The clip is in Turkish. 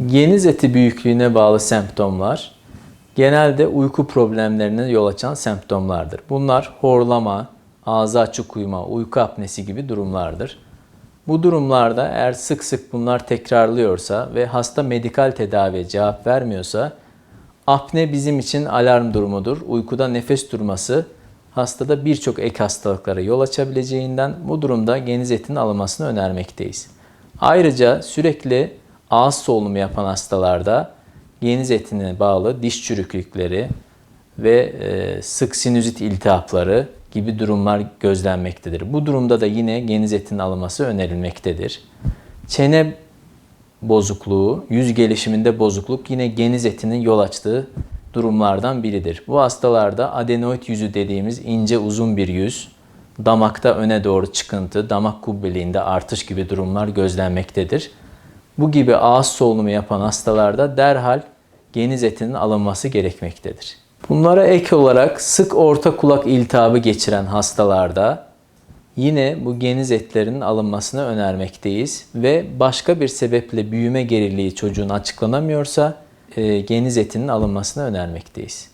Geniz eti büyüklüğüne bağlı semptomlar genelde uyku problemlerine yol açan semptomlardır. Bunlar horlama, ağzı açık uyuma, uyku apnesi gibi durumlardır. Bu durumlarda eğer sık sık bunlar tekrarlıyorsa ve hasta medikal tedaviye cevap vermiyorsa apne bizim için alarm durumudur. Uykuda nefes durması hastada birçok ek hastalıklara yol açabileceğinden bu durumda geniz etinin alınmasını önermekteyiz. Ayrıca sürekli ağız solunumu yapan hastalarda geniz etine bağlı diş çürüklükleri ve e, sık sinüzit iltihapları gibi durumlar gözlenmektedir. Bu durumda da yine geniz etinin alınması önerilmektedir. Çene bozukluğu, yüz gelişiminde bozukluk yine geniz etinin yol açtığı durumlardan biridir. Bu hastalarda adenoid yüzü dediğimiz ince uzun bir yüz, damakta öne doğru çıkıntı, damak kubbeliğinde artış gibi durumlar gözlenmektedir. Bu gibi ağız solunumu yapan hastalarda derhal geniz etinin alınması gerekmektedir. Bunlara ek olarak sık orta kulak iltihabı geçiren hastalarda yine bu geniz etlerinin alınmasını önermekteyiz ve başka bir sebeple büyüme geriliği çocuğun açıklanamıyorsa e, geniz etinin alınmasını önermekteyiz.